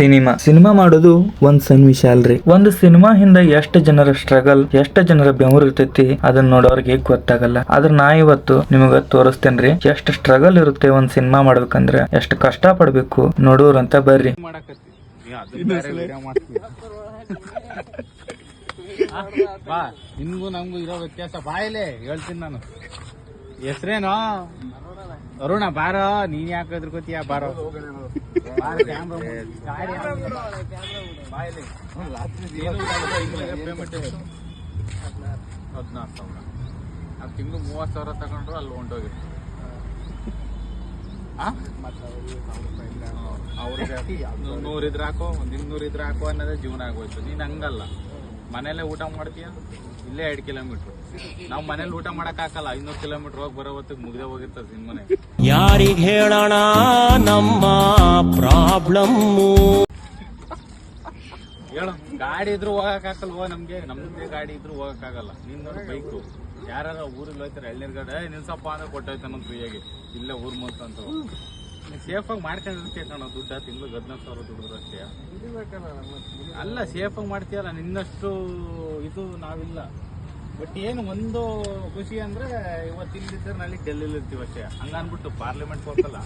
Cinema. Cinema ಮಾಡೋದು ಒಂದ್ ಸನ್ನಿವೇಶ ಅಲ್ರಿ. ಒಂದು ಸಿನಿಮಾ ಹಿಂದ ಎಷ್ಟು ಜನರ ಸ್ಟ್ರಗಲ್ ಎಷ್ಟು ಜನರ ಬೆವರು ಇರ್ತೈತಿ ಅದನ್ನ ನೋಡೋರ್ಗೆ ಗೊತ್ತಾಗಲ್ಲ. ಆದ್ರ ನಾ ಇವತ್ತು ನಿಮಗ ತೋರಿಸ್ತೇನ್ರಿ ಎಷ್ಟು ಸ್ಟ್ರಗಲ್ ಇರುತ್ತೆ ಒಂದ್ ಸಿನಿಮಾ ಮಾಡ್ಬೇಕಂದ್ರ ಎಷ್ಟು ಕಷ್ಟ ಪಡ್ಬೇಕು ಅಂತ ಬರ್ರಿ. ಬಾ ನಿನ್ಗೂ ನಮ್ಗೂ ಇರೋ ವ್ಯತ್ಯಾಸ. ಬಾಯಲೆ ಹೇಳ್ತೀನಿ ನಾನು. ಹೆಸ್ರೇನು? ಅರುಣ ಬಾರೋ ನೀನ್ ಯಾಕೆ ಎದ್ರಕೋತೀಯ ಬಾರೋ. ಹದ್ನಾಲ್ಕು ಸಾವಿರ. ಅದು ತಿಂಗಳು ಮೂವತ್ತು ಸಾವಿರ ತಗೊಂಡ್ರು ಅಲ್ಲಿ ಹೊಂಟೋಗಿರ್ತಾರೆ ಅವ್ರಿಗೆ ನೂರು ಇದ್ರೆ ಹಾಕೋ ಒಂದು ಇನ್ನೂರು ಇದ್ರೆ ಹಾಕೋ ಅನ್ನೋದೇ ಜೀವನ ಆಗೋಯ್ತು. ನೀನು ಹಂಗಲ್ಲ. ಮನೇಲೆ ಊಟ ಮಾಡ್ತೀಯ? ಇಲ್ಲೇ ಎರಡು ಕಿಲೋಮೀಟ್ರ್ ನಾವು ಮನೇಲಿ ಊಟ ಮಾಡೋಕ್ಕಾಗಲ್ಲ ಐನೂರು ಕಿಲೋಮೀಟರ್ ಹೋಗಿ ಬರೋ ಹೊತ್ತಿಗೆ ಮುಗ್ದೆ ಹೋಗಿರ್ತದೆ ಸಿನಿಮನೆ ಯಾರಿಗ್ ಹೇಳೋಣ ನಮ್ಮ ಪ್ರಾಬ್ಲಮ್ಮು? ಹೇಳು. ಗಾಡಿ ಇದ್ರು ಹೋಗಕ್ ನಮಗೆ ನಮ್ಗೆ. ನಮ್ದೇ ಗಾಡಿ ಇದ್ರು ಹೋಗಕ್ಕಾಗಲ್ಲ ನಿನ್ನ ಬೈಕು. ಯಾರ ಊರಿಗೆ ಹೋಯ್ತಾರೆ ಎಳ್ನೀರ್ ಗಾಡಿ ಏ ನಿಲ್ಸಪ್ಪ ಅಂದ್ರೆ ಕೊಟ್ಟೋಯ್ತಾನ ಫ್ರೀಯಾಗಿ. ಇಲ್ಲೇ ಊರ್ ಮುಲ್ತ ಅಂತ ಸೇಫ್ ಆಗಿ ಮಾಡ್ಕೊಂಡಿರ್ತೀಯ ಕಣ ದುಡ್ಡ ತಿಂಗಳು ಹದಿನಾಲ್ಕು ಸಾವಿರ ದುಡ್ಡು ಅಷ್ಟೇ. ಅಲ್ಲ ಸೇಫ್ ಆಗಿ ಮಾಡ್ತೀಯಲ್ಲ ನಿನ್ನಷ್ಟು ಇದು ನಾವಿಲ್ಲ. ಬಟ್ ಏನು ಒಂದು ಖುಷಿ ಅಂದ್ರೆ ಇವತ್ತು ಇಲ್ಲಿದ್ದರೆ ನಾಳೆ ಡೆಲ್ಲಿಲಿ ಇರ್ತೀವಿ ಅಷ್ಟೇ ಹಂಗ ಅನ್ಬಿಟ್ಟು ಪಾರ್ಲಿಮೆಂಟ್ ಹೋಗಲ್ಲ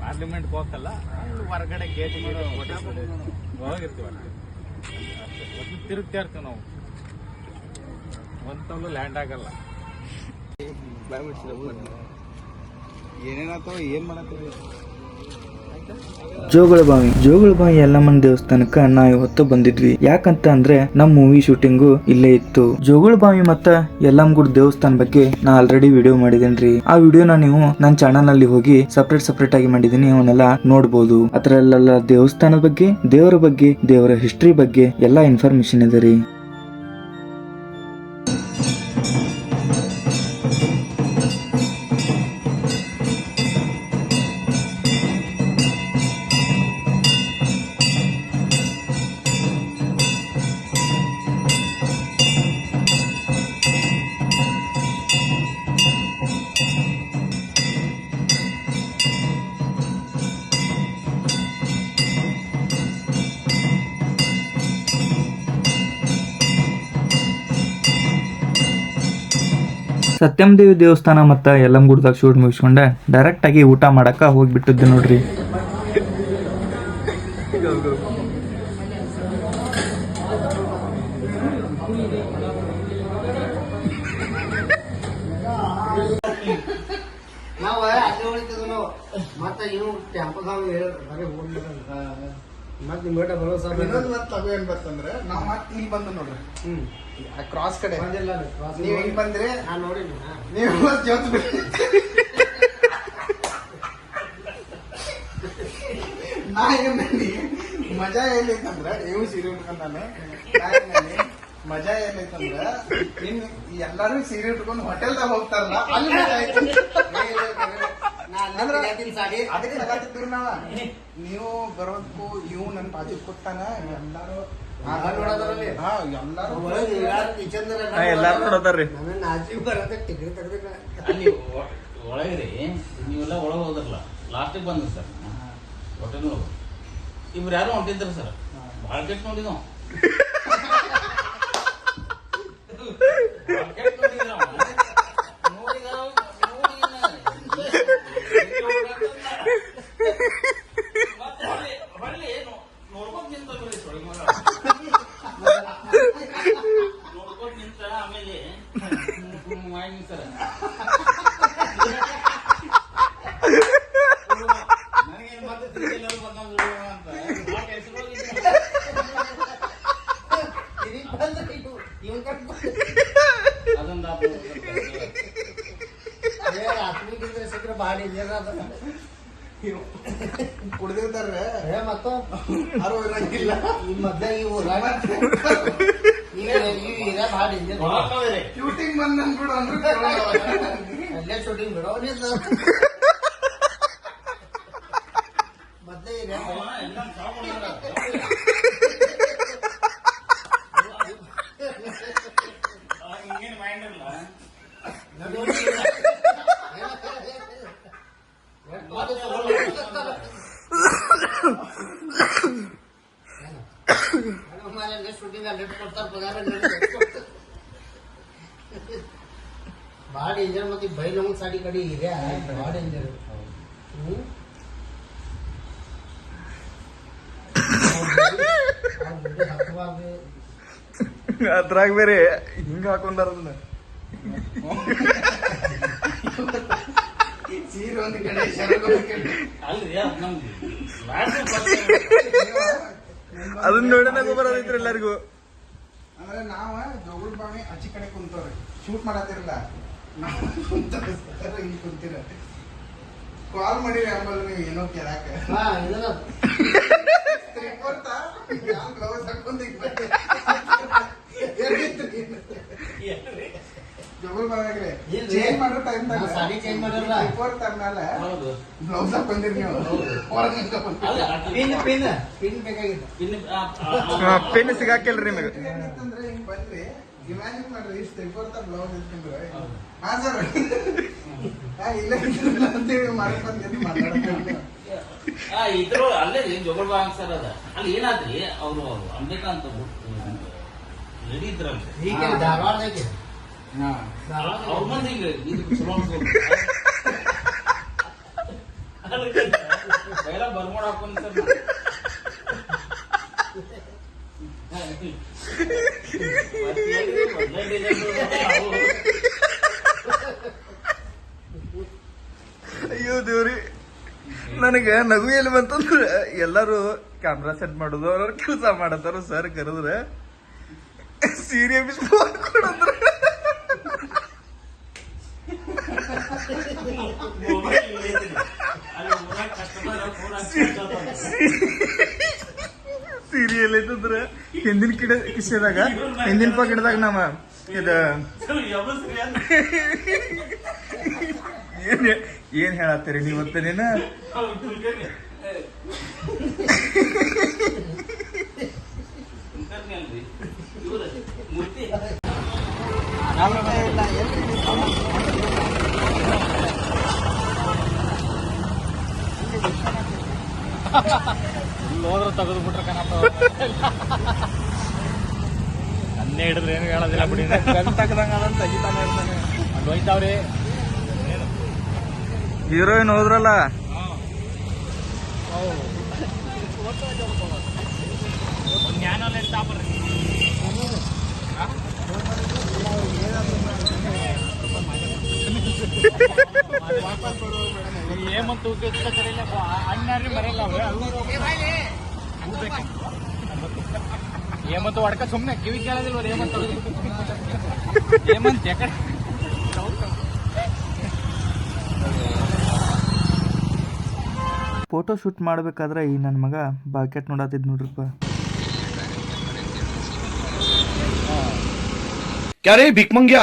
ಪಾರ್ಲಿಮೆಂಟ್ ಹೋಗಲ್ಲ ಹೊರಗಡೆ ಗೇಟ್ ಒಂದು ತಿರುಗ್ತಾ ಇರ್ತೀವಿ ನಾವು. ಒಂತಲ್ಲೂ ಲ್ಯಾಂಡ್ ಆಗಲ್ಲ. ಏನೇನಾಗ್ತಾವ ಏನ್ ಮಾಡತ್ತೀವಿ ಜೋಗಳ ಬಾವಿ ಜೋಗಳ ಬಾವಿ ಯಲ್ಲಮ್ಮನ ದೇವಸ್ಥಾನಕ್ಕ ನಾ ಇವತ್ತು ಬಂದಿದ್ವಿ. ಯಾಕಂತ ಅಂದ್ರೆ ನಮ್ಮ ಮೂವಿ ಶೂಟಿಂಗು ಇಲ್ಲೇ ಇತ್ತು. ಜೋಗಳ ಬಾವಿ ಮತ್ತ ಯಲ್ಲಮ್ಮಗುಡ್ ದೇವಸ್ಥಾನ ಬಗ್ಗೆ ನಾ ಆಲ್ರೆಡಿ ವಿಡಿಯೋ ಮಾಡಿದೇನ್ರಿ. ಆ ವಿಡಿಯೋನ ನೀವು ನನ್ನ ಚಾನಲ್ನಲ್ಲಿ ಹೋಗಿ ಸಪರೇಟ್ ಸಪ್ರೇಟ್ ಆಗಿ ಮಾಡಿದೀನಿ, ಅವನ್ನೆಲ್ಲ ನೋಡ್ಬೋದು. ಅದ್ರಲ್ಲೆಲ್ಲ ದೇವಸ್ಥಾನದ ಬಗ್ಗೆ, ದೇವರ ಬಗ್ಗೆ, ದೇವರ ಹಿಸ್ಟ್ರಿ ಬಗ್ಗೆ ಎಲ್ಲಾ ಇನ್ಫಾರ್ಮೇಶನ್ ಇದೆ ರೀ. ಸತ್ಯಂ ದೇವಿ ದೇವಸ್ಥಾನ ಮತ್ತು ಯಲ್ಲಂಗೂಡ್ದಾಗ ಶೂಟ್ ಮುಗಿಸ್ಕೊಂಡ. ಡೈರೆಕ್ಟ್ ಆಗಿ ಊಟ ಮಾಡಕ ಹೋಗ್ಬಿಟ್ಟಿದ್ದೆ ನೋಡ್ರಿ. ಮತ್ತೆ ನಿಮ್ಮ ಇನ್ನೊಂದು ಮತ್ತೆ ಲಘು ಏನ್ ಬರ್ತಂದ್ರೆ ನಾವ್ ಮತ್ತೆ ಇಲ್ಲಿ ಬಂದು ನೋಡ್ರಿ. ಹ್ಮ್. ಆ ಕ್ರಾಸ್ ಕಡೆ. ಬಂದಿಲ್ಲ ಕ್ರಾಸ್ ನೀವು ಬಂದ್ರಿ ನಾನು ನೋಡಿನಿ ಹಾ. ನೀವು ಮತ್ತೆ ಜೋತ್ ಬಿಡಿ ನಾ ಏನಲ್ಲಿ ಮಜಾ ಏನೈತಂದ್ರ ನೀವು ಸೀರೆ ಉಟ್ಕೊಂಡಾನೆ ಮಜಾ ಏನೈತಂದ್ರ ಇನ್ ಎಲ್ಲಾರು ಸೀರೆ ಉಟ್ಕೊಂಡು ಹೋಟೆಲ್ದಾಗ ಹೋಗ್ತಾರಲ್ಲ ಅಲ್ಲಿ ಮಜಾ ಐತಿ ಸಾಡಿ. ಅದಕ್ಕೆ ನಗಾತಿದ್ರು ನಾವ ನೀವು ಬರೋದಕ್ಕೂ ಇವು ನನ್ ಬಾಜು ಕೊಟ್ಟಾನ ಎಲ್ಲಾರು ಎಲ್ಲಾರು ನೋಡೋದಾರ್ರಿ. ಅಲ್ಲಿ ಒಳಗ್ರಿ. ನೀವೆಲ್ಲ ಒಳಗೆ ಹೋದ್ರಲ್ಲ. ಲಾಸ್ಟಿಗೆ ಬಂದ್ರಿ ಸರ್. ಒಳಗೆ. ಇವ್ರು ಯಾರು ಹೊಂಟಿದ್ರು ಸರ್? ಭಾಳ ಕೆಟ್ಟ ನೋಡಿದ್ ಯಾರು ಇರಂಗಿಲ್ಲ ಈ ಮಧ್ಯ ಶೂಟಿಂಗ್ ಬಂದ್ ಅನ್ಬಿಡು ಅಂದ್ರೆ ಅಲ್ಲೇ ಶೂಟಿಂಗ್ ಬಿಡೋ ಮದ್ದೆ ಇದೆ ಮೈಂಡ್ ಇಲ್ಲ. ಇಲ್ಲ. ನಿಮ್ಗೆ ಅಲ್ಲಿ ಕೊಡ್ತಾರೆ ಪಗಾರ ಭಾಳ ಡೇಂಜರ್ ಮತ್ತೆ ಬೈಲೊಂಗ್ ಸಾಡಿ ಕಡೆ ಇದೆ ಭಾಳ ಡೇಂಜರ್ ಹ್ಮ್? ಅದ್ರಾಗ ಬೇರೆ ಹಿಂಗ ಹಾಕೊಂಡಾರ ಸೀರೆ ಒಂದು ಕಡೆ ಅಲ್ರಿ ಲಾಸ್ಟ್ ಅದನ್ನ ನೋಡೋಣ ಬರೋದೈತ್ರಿ ಎಲ್ಲರಿಗೂ. ಅಂದ್ರೆ ನಾವ ಜೋಗುಳ ಬಾಣಿ ಅಚ್ಚಿ ಕಡೆ ಕುಂತವ್ರಿ. ಶೂಟ್ ಮಾಡತ್ತಿರಲ್ಲ ನಾವು ಇಲ್ಲಿ ಕುಂತಿರ. ಕಾಲ್ ಮಾಡಿರಿ ಆಮೇಲೆ ನೀವು ಏನೋ ಕೇಳಾಕ ಹಾ ಇದನ್ನ ರಿಪೋರ್ಟ ಯಾವ ಗ್ಲೌಸ್ ಹಾಕೊಂಡ್ ಈಗ ಬಂದೆ. ಎಲ್ಲಿತ್ರಿ? ಜೋಗುಳ ಬಾವಿಯಾಗ್ರಿ ಇಲ್ರಿ. Change ಮಾಡಿರಲ್ಲ. ಹೌದು. ಹಾಕೊಂಡಿರಿ ನೀವು. ಹೊರಗೆ ಅಲ್ಲ ಪಿನ್ ಪಿನ್. ಪಿನ್ ಬೇಕಾಗಿತ್ತು. ಇನ್ನು ಆ- ಆ- ಪೆನ್ ಸಿಗಾಕಿಲ್ರಿ ನಿಮಗೆ. ಏನಿತ್ತಂದ್ರೆ ಹಿಂಗ್ ಬಂದ್ರಿ ಇಮ್ಯಾಜಿನ್ ಮಾಡ್ರಿ ಇಷ್ಟು ರಿಪೋರ್ಟ್ ಬ್ಲೌಸ್ ಇಟ್ಕೊಂಡ್ರೆ. ಹಾ ಸರ್. ಹಾ ಇಲ್ಲ ಇಲ್ಲ ಅಂತೇಳಿ ಬಂದಿದ್ದು ಆ, ಇದ್ರ ಅಲ್ಲೇ ರೀ ಜೋಗಲ್ ಬಾಂಗ್ ಸರ್ ಅದ? ಅಲ್ಲಿ ಏನಾದ್ರಿ? ಅವರು ಅಂಬೇಕ ಅಂತ ರೆಡಿ ಇದ್ರಲ್ರಿ. ಈಗ ಧಾರವಾಡದಾಗೆ. ಬರ್ಮೋಡ್ ಹಾಕೊಂಡ್ ಅಯ್ಯೋ ದೇವ್ರಿ. ನನಗ ನಗು ಎಲ್ಲಿ ಬಂತಂದ್ರ ಎಲ್ಲಾರು ಕ್ಯಾಮ್ರಾ ಸೆಟ್ ಮಾಡೋದು ಅವ್ರವ್ರ ಕೆಲಸ ಮಾಡತ್ತಾರ ಸರ್ ಕರೆದ್ರೆ ಸೀರೆ ಕೊಡಂದ್ರ ಸೀರೆ ಐತಂದ್ರ ಹಿಂದಿನ ಕಿಡ ಕಿಸೆದಾಗ, ಹಿಂದಿನ ಪಾಕಿಟ್ದಾಗ ನಮ್ಮ ಇದ ಏನ್ ಏನ್ ಹೇಳತ್ತೀರಿ ನೀವತ್ತ ನೀನ? ಮೂರ್ತಿ. ಇಲ್ಲಿ ಹೋದ್ರೆ ತೆಗೆದು ಬಿಟ್ರೆ ಕಣಪ್ಪ ನನ್ನೇ ಹಿಡಿದ್ರೆ ಏನು ಹೇಳೋದಿಲ್ಲ ಬಿಡಿ. ಗನ್ ತಗದಂಗ ಅದನ್ನ ತೆಗಿತಾನೆ ಇರ್ತಾನೆ. ಅಲ್ಲಿ ಹೋಯ್ತಾವ್ರಿ. ಹೀರೋಯಿನ್ ಹೋದ್ರಲ್ಲ? ಜ್ಞಾನ ಏಮಂತ ಉದ್ದೇಶ ಕರೀಲ ಅಣ್ಣಾರಿ ಬರಲ್ಲ ಏಮಂತ ಒಡಕ ಸುಮ್ಮನೆ ಕಿವಿ ಕೇಳೋದಿಲ್ವ ಏಮಂತ ಏಮಂತ ಯಾಕಡೆ ಫೋಟೋ ಶೂಟ್ ಮಾಡ್ಬೇಕಾದ್ರೆ ಈ ನನ್ನ ಮಗ ಬಾಕೆಟ್ ನೋಡತ್ತಿದ್ ನೋಡ್ರಪ್ಪ. ಕ್ಯಾರೇ ಭಿಕಮಂಗ್ಯಾ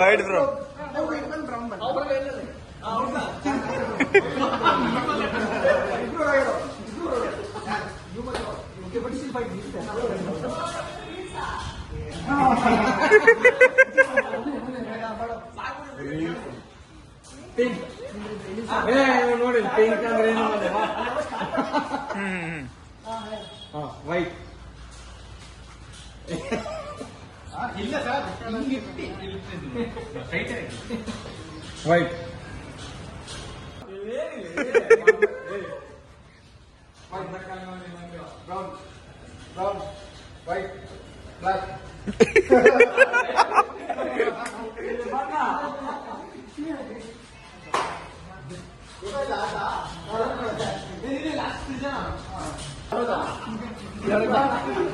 ವೈಟ್ ಬ್ರೋ ನೋಡಿ ಪಿಂಕ್ ಅಂದ್ರೆ ಏನು ಹ್ಮ್ ವೈಟ್ ಇಲ್ಲ ಸರ್ ವೈಟ್ ವೈಟ್ ಬ್ಲಾಕ್ ಮುಗಿದ್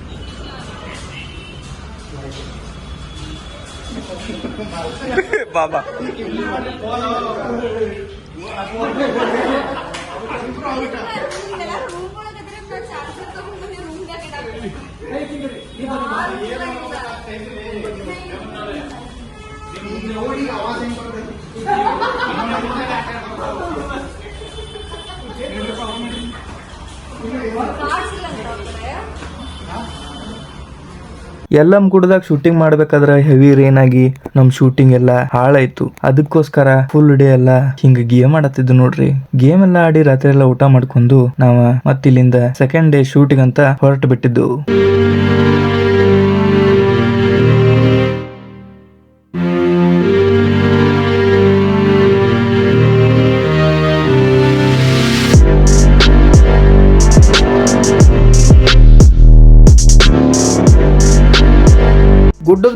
ಚಾರ್ಜರ್ ತಗೊಂಡು ರೂಮ್ದಾಗ ನೋಡಿ ಆವಾಜ ಹೆಂಗ್ ಬರ್ತೈತಿ ಎಲ್ಲಮ್ ಗುಡ್ದಾಗ ಶೂಟಿಂಗ್ ಮಾಡ್ಬೇಕಾದ್ರ ಹೆವಿ ರೇನ್ ಆಗಿ ನಮ್ ಶೂಟಿಂಗ್ ಎಲ್ಲ ಹಾಳಾಯ್ತು. ಅದಕ್ಕೋಸ್ಕರ ಫುಲ್ ಡೇ ಎಲ್ಲ ಹಿಂಗ ಗೇಮ್ ಆಡತ್ತಿದ್ದು ನೋಡ್ರಿ. ಗೇಮ್ ಎಲ್ಲ ಆಡಿ ರಾತ್ರಿ ಎಲ್ಲ ಊಟ ಮಾಡ್ಕೊಂಡು ನಾವ ಮತ್ತಿಲ್ಲಿಂದ ಸೆಕೆಂಡ್ ಡೇ ಶೂಟಿಂಗ್ ಅಂತ ಹೊರಟು ಬಿಟ್ಟಿದ್ದು.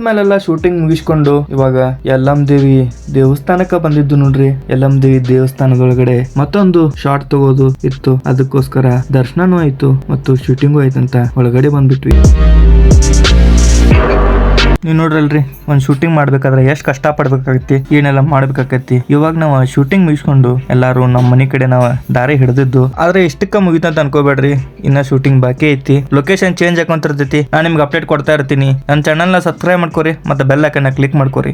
ಮೇಲೆಲ್ಲ ಶೂಟಿಂಗ್ ಮುಗಿಸ್ಕೊಂಡು ಇವಾಗ ಯಲ್ಲಮ್ ದೇವಿ ದೇವಸ್ಥಾನಕ್ಕೆ ಬಂದಿದ್ದು ನೋಡ್ರಿ. ಯಲ್ಲಂ ದೇವಿ ದೇವಸ್ಥಾನದೊಳಗಡೆ ಮತ್ತೊಂದು ಶಾರ್ಟ್ ತಗೋದು ಇತ್ತು. ಅದಕ್ಕೋಸ್ಕರ ದರ್ಶನನೂ ಆಯ್ತು ಮತ್ತು ಶೂಟಿಂಗು ಆಯ್ತಂತ ಒಳಗಡೆ ಬಂದ್ಬಿಟ್ವಿ. ನೀವು ನೋಡ್ರಲ್ರಿ, ಒಂದ್ ಶೂಟಿಂಗ್ ಮಾಡ್ಬೇಕಾದ್ರೆ ಎಷ್ಟ್ ಕಷ್ಟ ಪಡ್ಬೇಕಾಗತ್ತಿ ಏನೆಲ್ಲ ಮಾಡ್ಬೇಕಾಗತ್ತಿ ಇವಾಗ ನಾವು ಶೂಟಿಂಗ್ ಮುಗಿಸ್ಕೊಂಡು ಎಲ್ಲಾರು ನಮ್ಮ ಮನೆ ಕಡೆ ನಾವು ದಾರಿ ಹಿಡಿದಿದ್ದು. ಆದ್ರೆ ಇಷ್ಟಕ್ಕ ಮುಗಿತಂತ ಅನ್ಕೋಬೇಡ್ರಿ, ಇನ್ನ ಶೂಟಿಂಗ್ ಬಾಕಿ ಐತಿ. ಲೊಕೇಶನ್ ಚೇಂಜ್ ಆಕೊಂತಿರ್ತೈತಿ ನಾನು ನಿಮ್ಗೆ ಅಪ್ಡೇಟ್ ಕೊಡ್ತಾ ಇರ್ತೀನಿ. ನನ್ನ ಚಾನಲ್ನ ಸಬ್ಸ್ಕ್ರೈಬ್ ಮಾಡ್ಕೊರಿ, ಮತ್ತೆ ಬೆಲ್ ಐಕನ್ನ ಕ್ಲಿಕ್ ಮಾಡ್ಕೊರಿ.